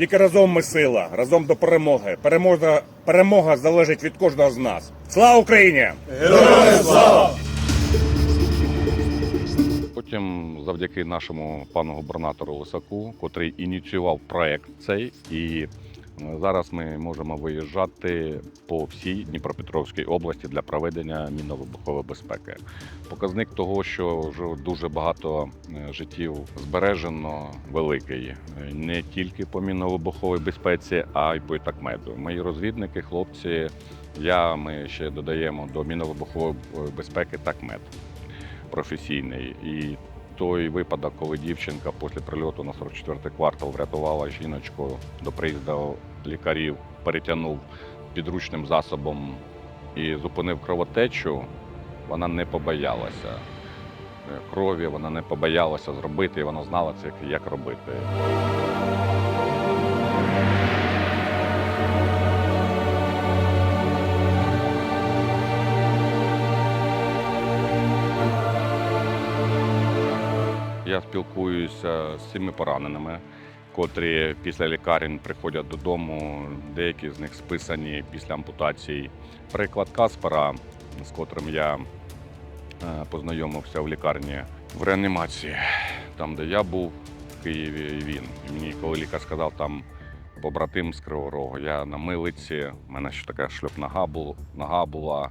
Тільки разом ми сила, разом до перемоги. Перемога, перемога залежить від кожного з нас. Слава Україні! Потім, завдяки нашому пану губернатору Лисаку, котрий ініціював проект цей, і зараз ми можемо виїжджати по всій Дніпропетровській області для проведення мінно-вибухової безпеки. Показник того, що вже дуже багато е, життів збережено, великий Е, не тільки по мінно-вибуховій безпеці, а й по такмеду. Мої розвідники, хлопці, я ми ще додаємо до мінно-вибухової безпеки такмед професійний. І той випадок, коли дівчинка після прильоту на 44-й квартал врятувала жіночку до приїзду лікарів, перетягнув підручним засобом і зупинив кровотечу, вона не побоялася е, крові, вона не побоялася зробити, і вона знала це, як- робити. Я спілкуюся з цими пораненими, котрі після лікарень приходять додому. Деякі з них списані після ампутацій. Приклад Каспера, з котрим я е, познайомився в лікарні в реанімації, там, де я був в Києві, він. І мені, коли лікар сказав, там побратим з Кривого Рогу, я на милиці, в мене ще така шльоп нога, була.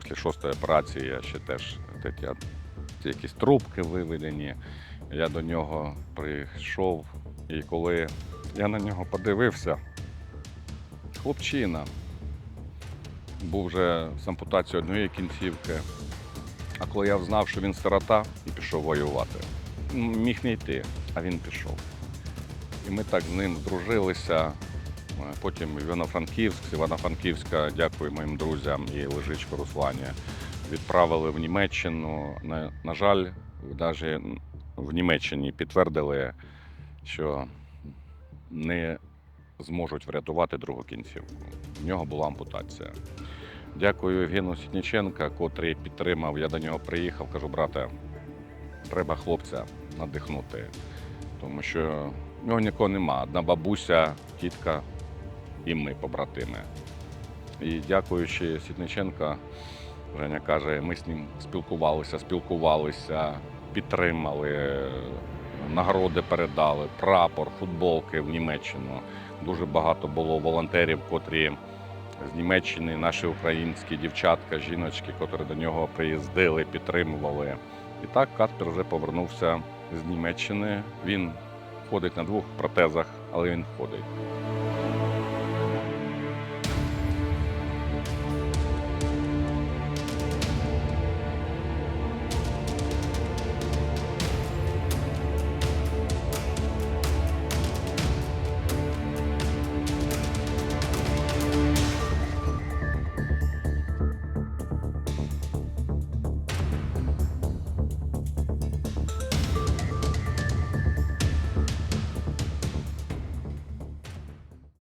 Після шостої операції я ще теж такі якісь трубки виведені. Я до нього прийшов, і коли я на нього подивився, хлопчина був вже з ампутацією однієї кінцівки. А коли я знав, що він сирота і пішов воювати, міг не йти, а він пішов. І ми так з ним здружилися. Е, Потім Івано-Франківськ, Івано-Франківська, дякую моїм друзям і Лежичко Руслані, відправили в Німеччину. На, на жаль, навіть в Німеччині підтвердили, що не зможуть врятувати другу кінцівку. В нього була ампутація. Дякую Євгену Сітніченка, котрий підтримав. Я до нього приїхав, кажу, брате, треба хлопця надихнути, тому що в нього нікого нема. Одна бабуся, тітка і ми, побратими. І дякуючи Сітниченка, Женя каже, ми з ним спілкувалися, спілкувалися, підтримали, нагороди передали, прапор, футболки в Німеччину. Дуже багато було волонтерів, котрі з Німеччини, наші українські дівчатка, жіночки, котрі до нього приїздили, підтримували. І так Каспер вже повернувся з Німеччини. Він ходить на двох протезах, але він ходить.